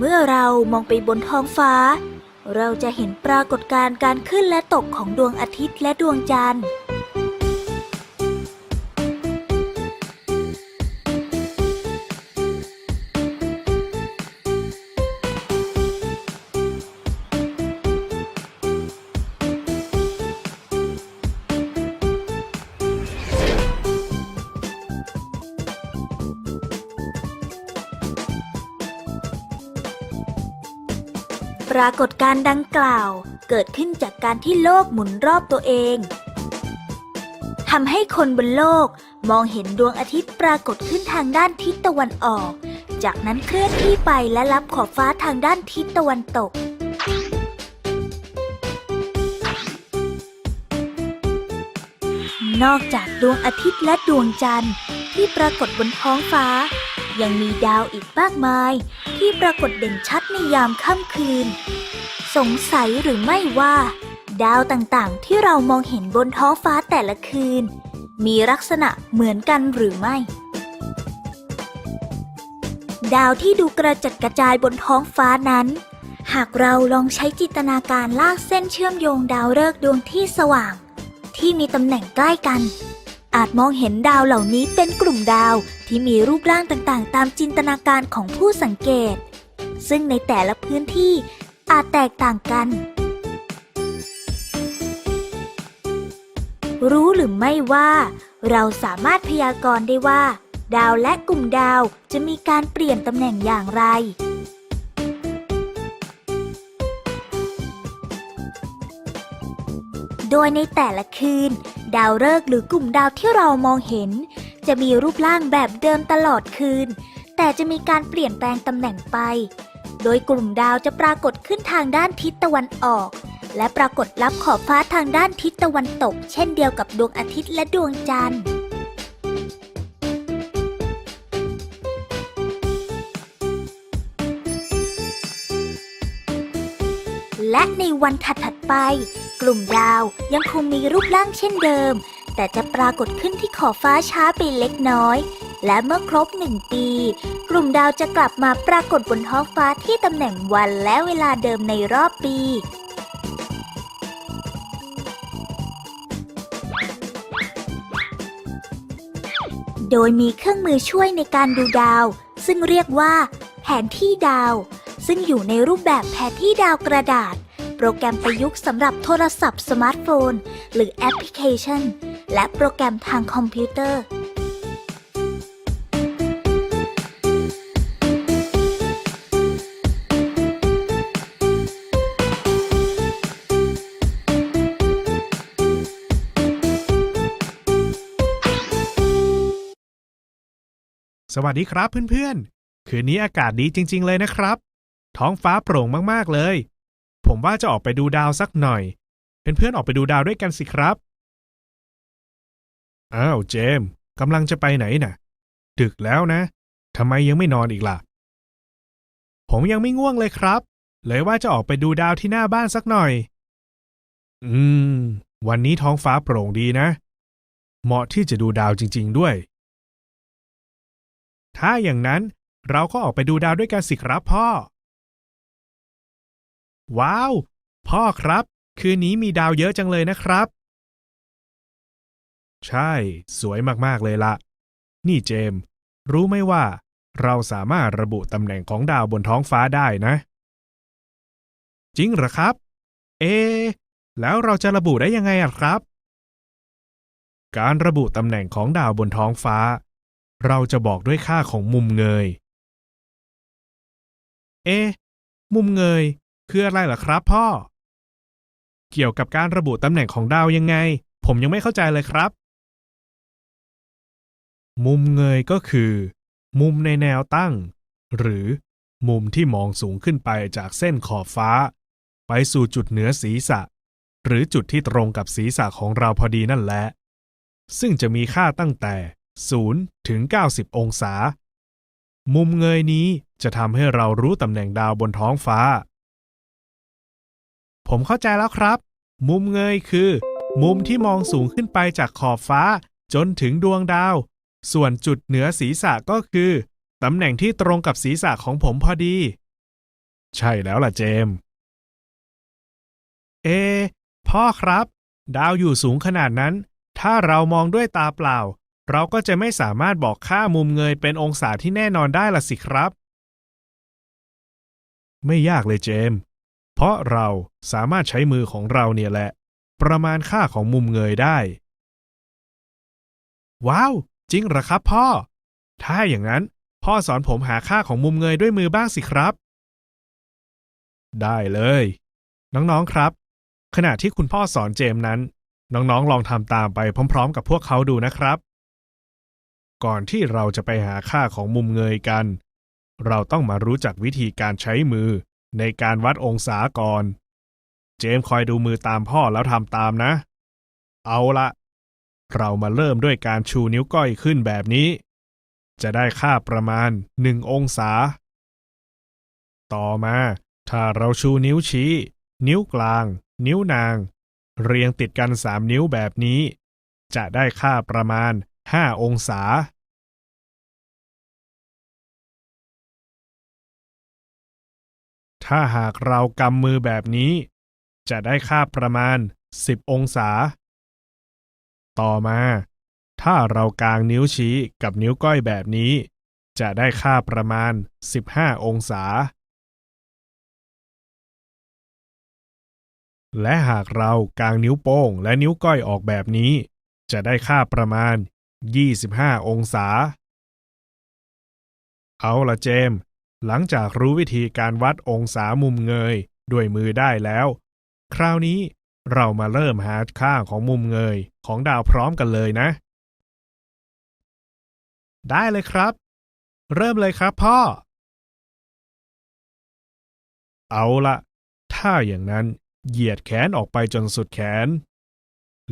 เมื่อเรามองไปบนท้องฟ้า เราจะเห็นปรากฏการณ์การขึ้นและตกของดวงอาทิตย์และดวงจันทร์ ปรากฏการณ์ดังกล่าว เกิดขึ้นจากการที่โลกหมุนรอบตัวเองทำให้คนบนโลกมองเห็นดวงอาทิตย์ปรากฏขึ้นทางด้านทิศตะวันออก จากนั้นเคลื่อนที่ไปและรับขอบฟ้าทางด้านทิศตะวันตกนอกจากดวงอาทิตย์และดวงจันทร์ที่ปรากฏบนท้องฟ้า ยังมีดาวอีกมากมาย ที่ปรากฏเด่นชัด ในยามค่ำคืน สงสัยหรือไม่ว่า ดาวต่างๆ ที่เรามองเห็นบนท้องฟ้าแต่ละคืน มีลักษณะเหมือนกันหรือไม่ ดาวที่ดูกระจัดกระจายบนท้องฟ้านั้น หากเราลองใช้จินตนาการลากเส้นเชื่อมโยงดาวฤกษ์ดวงที่สว่าง ที่มีตำแหน่งใกล้กันอาจมองเห็นดาวเหล่านี้เป็นกลุ่มดาวที่มีรูปร่างต่างๆ ตามจินตนาการของผู้สังเกต ซึ่งในแต่ละพื้นที่อาจแตกต่างกัน รู้หรือไม่ว่า เราสามารถพยากรณ์ได้ว่า ดาวและกลุ่มดาวจะมีการเปลี่ยนตำแหน่งอย่างไร โดยในแต่ละคืน ดาวฤกษ์หรือกลุ่มดาวที่เรามองเห็น จะมีรูปร่างแบบเดิมตลอดคืน แต่จะมีการเปลี่ยนแปลงตำแหน่งไป โดยกลุ่มดาวจะปรากฏขึ้นทางด้านทิศตะวันออก และปรากฏรับขอบฟ้าทางด้านทิศตะวันตก เช่นเดียวกับดวงอาทิตย์และดวงจันทร์และในวันถัดๆไป กลุ่มดาวยังคงมีรูปร่างเช่นเดิม แต่จะปรากฏขึ้นที่ขอบฟ้าช้าไปเล็กน้อย และเมื่อครบหนึ่งปี กลุ่มดาวจะกลับมาปรากฏบนท้องฟ้าที่ตำแหน่งวันและเวลาเดิมในรอบปีโดยมีเครื่องมือช่วยในการดูดาว ซึ่งเรียกว่า แผนที่ดาว ซึ่งอยู่ในรูปแบบแผนที่ดาวกระดาษ โปรแกรมประยุกต์สำหรับโทรศัพท์สมาร์ทโฟน หรือแอปพลิเคชัน และโปรแกรมทางคอมพิวเตอร์ สวัสดีครับเพื่อนๆ คืนนี้อากาศดีจริง ๆ เลยนะครับ ท้องฟ้าโปร่งมากๆเลย ผมว่าจะออกไปดูดาวสักหน่อย เพื่อนๆออกไปดูดาวด้วยกันสิครับ อ้าวเจมส์กำลังจะไปไหนน่ะ ดึกแล้วนะทำไมยังไม่นอนอีกล่ะ ผมยังไม่ง่วงเลยครับ เลยว่าจะออกไปดูดาวที่หน้าบ้านสักหน่อย อืม วันนี้ท้องฟ้าโปร่งดีนะ เหมาะที่จะดูดาวจริง ๆ ด้วย ถ้าอย่างนั้นเราก็ออกไปดูดาวด้วยกันสิครับพ่อ ว้าว พ่อครับ คืนนี้มีดาวเยอะจังเลยนะครับ ใช่ สวยมากๆเลยละ นี่เจม รู้ไหมว่า เราสามารถระบุตำแหน่งของดาวบนท้องฟ้าได้นะ จริงเหรอครับ เอ แล้วเราจะระบุได้ยังไงอะครับ การระบุตำแหน่งของดาวบนท้องฟ้า เราจะบอกด้วยค่าของมุมเงย เอ๊ะมุมเงย คืออะไรล่ะครับพ่อ เกี่ยวกับการระบุตำแหน่งของดาวยังไง ผมยังไม่เข้าใจเลยครับ มุมเงยก็คือ มุมในแนวตั้ง หรือ มุมที่มองสูงขึ้นไปจากเส้นขอบฟ้า ไปสู่จุดเหนือศีรษะ หรือจุดที่ตรงกับศีรษะของเราพอดีนั่นแหละ ซึ่งจะมีค่าตั้งแต่ 0ถึง90 องศา มุมเงยนี้จะทำให้เรารู้ตำแหน่งดาวบนท้องฟ้า ผมเข้าใจแล้วครับ มุมเงยคือ มุมที่มองสูงขึ้นไปจากขอบฟ้าจนถึงดวงดาว ส่วนจุดเหนือศีรษะก็คือตำแหน่งที่ตรงกับศีรษะของผมพอดี ใช่แล้วล่ะเจมส์เอ พ่อครับ ดาวอยู่สูงขนาดนั้น ถ้าเรามองด้วยตาเปล่า เราก็จะไม่สามารถบอกค่ามุมเงยเป็นองศาที่แน่นอนได้ล่ะสิครับ ไม่ยากเลยเจม เพราะเราสามารถใช้มือของเราเนี่ยแหละ ประมาณค่าของมุมเงยได้ ว้าว จริงหรอครับพ่อ ถ้าอย่างนั้น พ่อสอนผมหาค่าของมุมเงยด้วยมือบ้างสิครับ ได้เลย น้องๆครับ ขณะที่คุณพ่อสอนเจมนั้น น้องๆลองทำตามไปพร้อม ๆ กับพวกเขาดูนะครับ ก่อนที่เราจะไปหาค่าของมุมเงยกัน เราต้องมารู้จักวิธีการใช้มือในการวัดองศาก่อน เจมส์คอยดูมือตามพ่อแล้วทำตามนะ เอาละเรามาเริ่มด้วยการชูนิ้วก้อยขึ้นแบบนี้ จะได้ค่าประมาณ1องศา ต่อมา ถ้าเราชูนิ้วชี้ นิ้วกลาง นิ้วนาง เรียงติดกัน3นิ้วแบบนี้ จะได้ค่าประมาณ 5องศาถ้าหากเรากำมือแบบนี้ จะได้ค่าประมาณ 10 องศา ต่อมา ถ้าเรากางนิ้วชี้กับนิ้วก้อยแบบนี้ จะได้ค่าประมาณ 15 องศา และหากเรากางนิ้วโป้งและนิ้วก้อยออกแบบนี้ จะได้ค่าประมาณ 25 องศา เอาละเจม หลังจากรู้วิธีการวัดองศามุมเงยด้วยมือได้แล้ว คราวนี้เรามาเริ่มหาค่าของมุมเงยของดาวพร้อมกันเลยนะ ได้เลยครับ เริ่มเลยครับพ่อ เอาละถ้าอย่างนั้นเหยียดแขนออกไปจนสุดแขน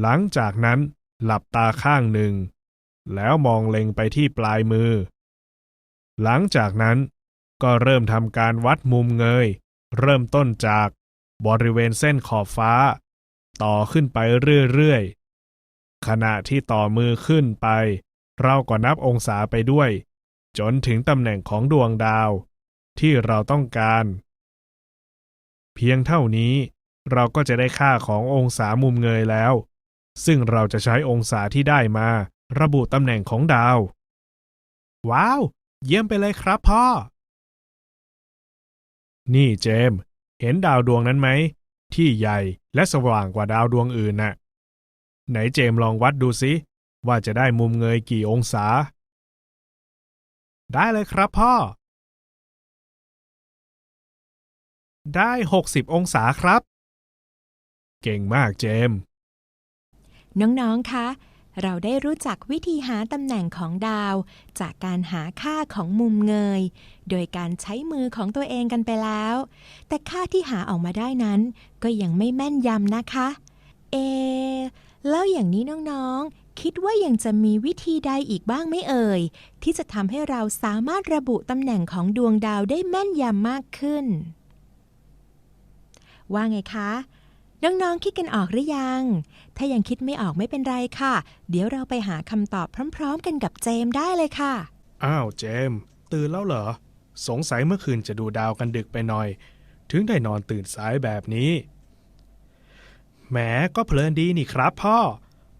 หลังจากนั้นหลับตาข้างหนึ่ง แล้วมองเล็งไปที่ปลายมือ หลังจากนั้นก็เริ่มทำการวัดมุมเงย เริ่มต้นจากบริเวณเส้นขอบฟ้า ต่อขึ้นไปเรื่อยๆ ขณะที่ต่อมือขึ้นไป เราก็นับองศาไปด้วย จนถึงตำแหน่งของดวงดาว ที่เราต้องการ เพียงเท่านี้เราก็จะได้ค่าขององศามุมเงยแล้ว ซึ่งเราจะใช้องศาที่ได้มา ระบุตำแหน่งของดาว ว้าว เยี่ยมไปเลยครับพ่อ นี่เจมส์เห็นดาวดวงนั้นไหม ที่ใหญ่และสว่างกว่าดาวดวงอื่นน่ะ ไหนเจมส์ลองวัดดูสิ ว่าจะได้มุมเงยกี่องศา ได้เลยครับพ่อ ได้ 60 องศาครับ เก่งมากเจมส์น้อง ๆ คะ เราได้รู้จักวิธีหาตำแหน่งของดาว จากการหาค่าของมุมเงย โดยการใช้มือของตัวเองกันไปแล้ว แต่ค่าที่หาออกมาได้นั้น ก็ยังไม่แม่นยำนะคะ เอ แล้วอย่างนี้น้องๆ คิดว่ายังจะมีวิธีใดอีกบ้างไหมเอ่ย ที่จะทำให้เราสามารถระบุตำแหน่งของดวงดาวได้แม่นยำมากขึ้น ว่าไงคะ น้องๆคิดกันออกหรือยัง ถ้ายังคิดไม่ออกไม่เป็นไรค่ะ เดี๋ยวเราไปหาคำตอบพร้อม ๆ กันกับเจมได้เลยค่ะ อ้าวเจม ตื่นแล้วเหรอ สงสัยเมื่อคืนจะดูดาวกันดึกไปหน่อย ถึงได้นอนตื่นสายแบบนี้ แหมก็เพลินดีนี่ครับพ่อ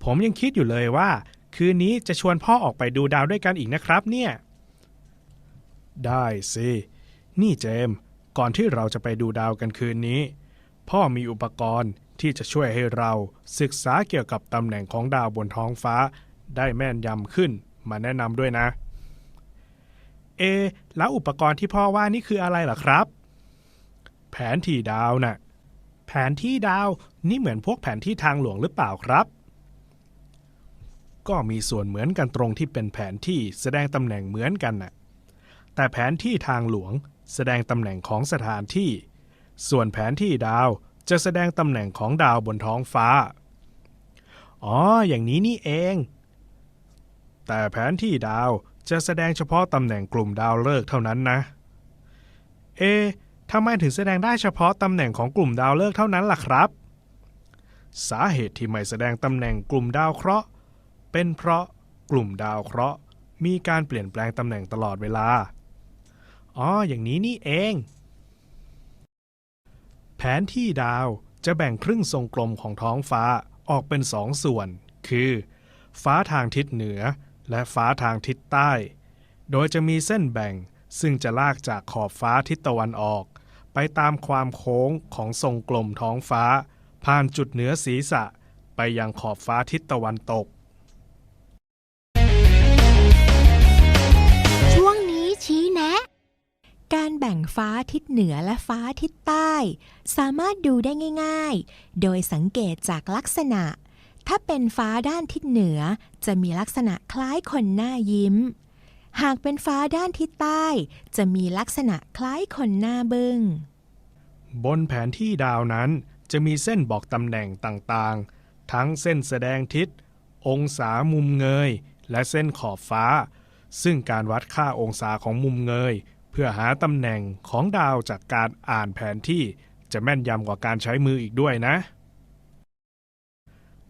ผมยังคิดอยู่เลยว่า คืนนี้จะชวนพ่อออกไปดูดาวด้วยกันอีกนะครับเนี่ย ได้สิ นี่เจม ก่อนที่เราจะไปดูดาวกันคืนนี้ พ่อมีอุปกรณ์ที่จะช่วยให้เราศึกษาเกี่ยวกับตำแหน่งของดาวบนท้องฟ้า ได้แม่นยำขึ้นมาแนะนำด้วยนะ เอ แล้วอุปกรณ์ที่พ่อว่านี่คืออะไรเหรอครับ แผนที่ดาวน่ะ แผนที่ดาวนี่เหมือนพวกแผนที่ทางหลวงหรือเปล่าครับ ก็มีส่วนเหมือนกันตรงที่เป็นแผนที่แสดงตำแหน่งเหมือนกันน่ะแต่แผนที่ทางหลวงแสดงตำแหน่งของสถานที่ ส่วนแผนที่ดาวจะแสดงตำแหน่งของดาวบนท้องฟ้า อ๋อ อย่างนี้นี่เอง แต่แผนที่ดาวจะแสดงเฉพาะตำแหน่งกลุ่มดาวฤกษ์เท่านั้นนะ เอะทำไมถึงแสดงได้เฉพาะตำแหน่งของกลุ่มดาวฤกษ์เท่านั้นล่ะครับ สาเหตุที่ไม่แสดงตำแหน่งกลุ่มดาวเคราะห์ เป็นเพราะกลุ่มดาวเคราะห์ มีการเปลี่ยนแปลงตำแหน่งตลอดเวลา อ๋อ อย่างนี้นี่เอง ผนที่ดาวจะแบ่งครึ่งทรงกลมของท้องฟ้าออกเป็นสองส่วน คือ ฟ้าทางทิศเหนือ และฟ้าทางทิศใต้ โดยจะมีเส้นแบ่งซึ่งจะลากจากขอบฟ้าทิศตะวันออก ไปตามความโค้งของทรงกลมท้องฟ้า ผ่านจุดเหนือศีรษะ ไปยังขอบฟ้าทิศตะวันตก การแบ่งฟ้าทิศเหนือและฟ้าทิศใต้ สามารถดูได้ง่าย ๆ โดยสังเกตจากลักษณะ ถ้าเป็นฟ้าด้านทิศเหนือ จะมีลักษณะคล้ายคนหน้ายิ้ม หากเป็นฟ้าด้านทิศใต้ จะมีลักษณะคล้ายคนหน้าบึง้ง บนแผนที่ดาวนั้นจะมีเส้นบอกตำแหน่งต่างๆ ทั้งเส้นแสดงทิศ องศามุมเงย และเส้นขอบฟ้า ซึ่งการวัดค่าองศาของมุมเงย เพื่อหาตำแหน่งของดาวจากการอ่านแผนที่จะแม่นยำกว่าการใช้มืออีกด้วยนะ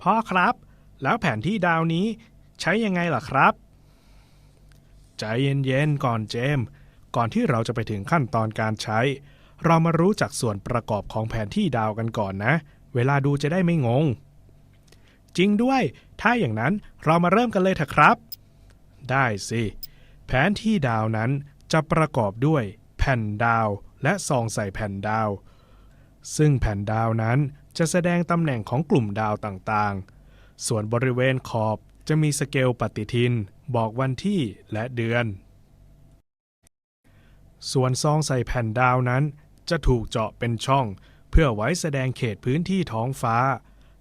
พ่อครับ แล้วแผนที่ดาวนี้ใช้ยังไงล่ะครับ ใจเย็นๆก่อนเจมส์ก่อนที่เราจะไปถึงขั้นตอนการใช้ เรามารู้จักส่วนประกอบของแผนที่ดาวกันก่อนนะ เวลาดูจะได้ไม่งง จริงด้วย ถ้าอย่างนั้นเรามาเริ่มกันเลยเถอะครับ ได้สิ แผนที่ดาวนั้น จะประกอบด้วยแผ่นดาวและซองใส่แผ่นดาว ซึ่งแผ่นดาวนั้นจะแสดงตำแหน่งของกลุ่มดาวต่างๆ ส่วนบริเวณขอบจะมีสเกลปฏิทิน บอกวันที่และเดือน ส่วนซองใส่แผ่นดาวนั้น จะถูกเจาะเป็นช่อง เพื่อไว้แสดงเขตพื้นที่ท้องฟ้า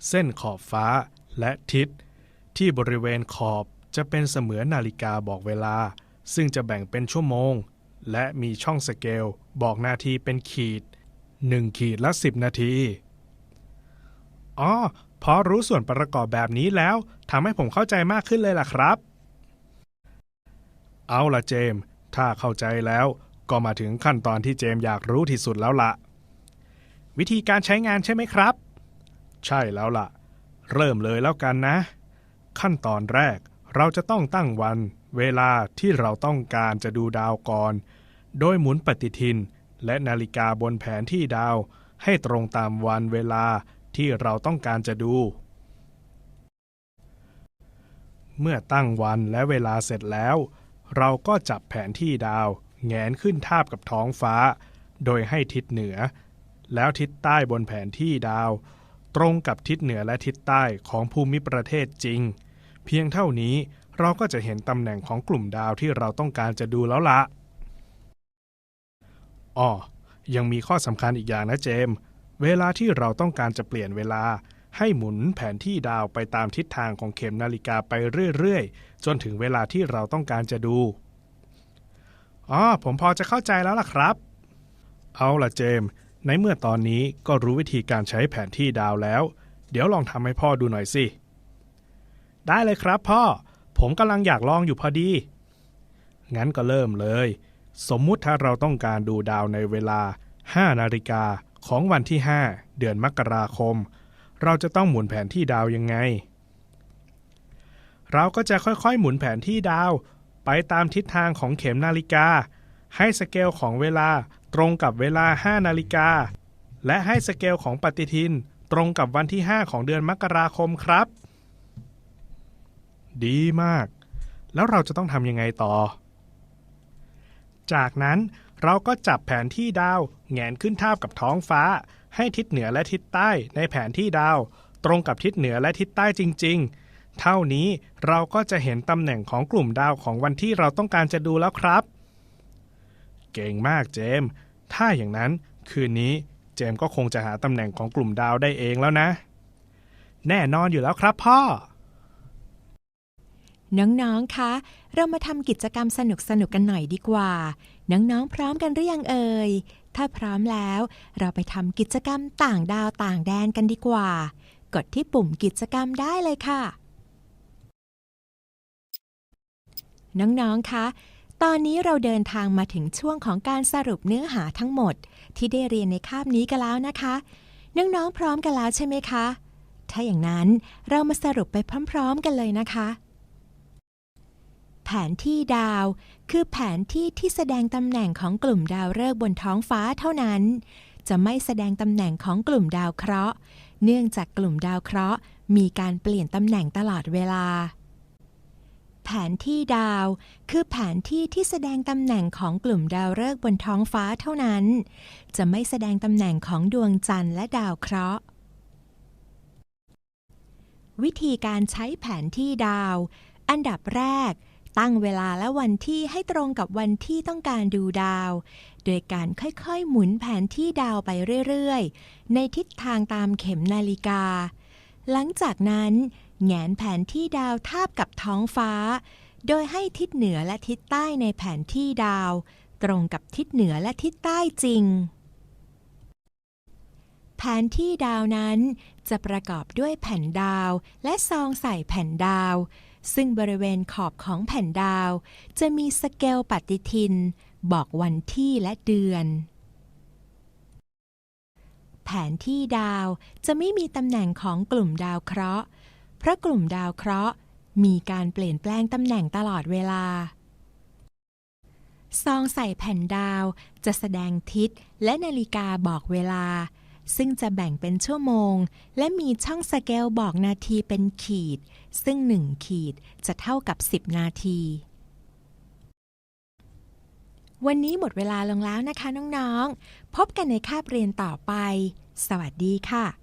เส้นขอบฟ้าและทิศ ที่บริเวณขอบจะเป็นเสมือนนาฬิกาบอกเวลา ซึ่งจะแบ่งเป็นชั่วโมง และมีช่องสเกล บอกนาทีเป็นขีด 1 ขีดละ 10 นาที อ๋อพอรู้ส่วนประกอบแบบนี้แล้วทำให้ผมเข้าใจมากขึ้นเลยล่ะครับ เอาล่ะเจมส์ถ้าเข้าใจแล้วก็มาถึงขั้นตอนที่เจมส์อยากรู้ที่สุดแล้วละ่ะ วิธีการใช้งานใช่ไหมครับ ใช่แล้วล่ะ เริ่มเลยแล้วกันนะ ขั้นตอนแรกเราจะต้องตั้งวัน เวลาที่เราต้องการจะดูดาวก่อน โดยหมุนปฏิทิน และนาฬิกาบนแผนที่ดาว ให้ตรงตามวันเวลาที่เราต้องการจะดู เมื่อตั้งวันและเวลาเสร็จแล้ว เราก็จับแผนที่ดาว แงนขึ้นทาบกับท้องฟ้า โดยให้ทิศเหนือ แล้วทิศใต้บนแผนที่ดาว ตรงกับทิศเหนือและทิศใต้ของภูมิประเทศจริง เพียงเท่านี้ เราก็จะเห็นตำแหน่งของกลุ่มดาวที่เราต้องการจะดูแล้วละอ้อยังมีข้อสำคัญอีกอย่างนะเจม เวลาที่เราต้องการจะเปลี่ยนเวลา ให้หมุนแผนที่ดาวไปตามทิศทางของเข็มนาฬิกาไปเรื่อยๆ จนถึงเวลาที่เราต้องการจะดู อ๋อ ผมพอจะเข้าใจแล้วล่ะครับ เอาล่ะเจม ในเมื่อตอนนี้ก็รู้วิธีการใช้แผนที่ดาวแล้ว เดี๋ยวลองทำให้พ่อดูหน่อยสิ ได้เลยครับพ่อ ผมกำลังอยากลองอยู่พอดี งั้นก็เริ่มเลย สมมุติถ้าเราต้องการดูดาวในเวลา 5 นาฬิกาของวันที่ 5 เดือนมกราคม เราจะต้องหมุนแผนที่ดาวยังไง เราก็จะค่อยๆ หมุนแผนที่ดาว ไปตามทิศทางของเข็มนาฬิกา ให้สเกลของเวลาตรงกับเวลา 5 นาฬิกา และให้สเกลของปฏิทิน ตรงกับวันที่ 5 ของเดือนมกราคมครับ ดีมาก แล้วเราจะต้องทำยังไงต่อ จากนั้นเราก็จับแผนที่ดาวแงนขึ้นทาบกับท้องฟ้า ให้ทิศเหนือและทิศใต้ในแผนที่ดาว ตรงกับทิศเหนือและทิศใต้จริง ๆ เท่านี้เราก็จะเห็นตำแหน่งของกลุ่มดาวของวันที่เราต้องการจะดูแล้วครับ เก่งมากเจมส์ถ้าอย่างนั้นคืนนี้เจมส์ก็คงจะหาตำแหน่งของกลุ่มดาวได้เองแล้วนะ แน่นอนอยู่แล้วครับพ่อ น้องๆ คะ เรามาทำกิจกรรมสนุกๆกันหน่อยดีกว่า น้องๆ พร้อมกันหรือยังเอ่ย ถ้าพร้อมแล้ว เราไปทำกิจกรรมต่างดาวต่างแดนกันดีกว่า กดที่ปุ่มกิจกรรมได้เลยค่ะ น้องๆ คะ ตอนนี้เราเดินทางมาถึงช่วงของการสรุปเนื้อหาทั้งหมด ที่ได้เรียนในคาบนี้กันแล้วนะคะ น้องๆ พร้อมกันแล้วใช่ไหมคะ ถ้าอย่างนั้นเรามาสรุปไปพร้อม ๆ กันเลยนะคะ แผนที่ดาว คือแผนที่ที่แสดงตำแหน่งของกลุ่มดาวฤกษ์บนท้องฟ้าเท่านั้น จะไม่แสดงตำแหน่งของกลุ่มดาวเคราะห์ เนื่องจากกลุ่มดาวเคราะห์ มีการเปลี่ยนตำแหน่งตลอดเวลา แผนที่ดาว คือแผนที่ที่แสดงตำแหน่งของกลุ่มดาวฤกษ์บนท้องฟ้าเท่านั้น จะไม่แสดงตำแหน่งของดวงจันทร์และดาวเคราะห์วิธีการใช้แผนที่ดาว อันดับแรก ตั้งเวลาและวันที่ให้ตรงกับวันที่ต้องการดูดาว โดยการค่อยๆ หมุนแผนที่ดาวไปเรื่อยๆ ในทิศทางตามเข็มนาฬิกา หลังจากนั้นแงนแผนที่ดาวทาบกับท้องฟ้า โดยให้ทิศเหนือและทิศใต้ในแผนที่ดาว ตรงกับทิศเหนือและทิศใต้จริง แผนที่ดาวนั้นจะประกอบด้วยแผ่นดาวและซองใส่แผ่นดาว ซึ่งบริเวณขอบของแผ่นดาว จะมีสเกลปฏิทิน บอกวันที่และเดือน แผนที่ดาวจะไม่มีตำแหน่งของกลุ่มดาวเคราะห์ เพราะกลุ่มดาวเคราะห์มีการเปลี่ยนแปลงตำแหน่งตลอดเวลา ซองใส่แผ่นดาวจะแสดงทิศและนาฬิกาบอกเวลา ซึ่งจะแบ่งเป็นชั่วโมง และมีช่องสเกลบอกนาทีเป็นขีด ซึ่ง 1 ขีดจะเท่ากับ 10 นาที วันนี้หมดเวลาลงแล้วนะคะน้องๆ พบกันในคาบเรียนต่อไป สวัสดีค่ะ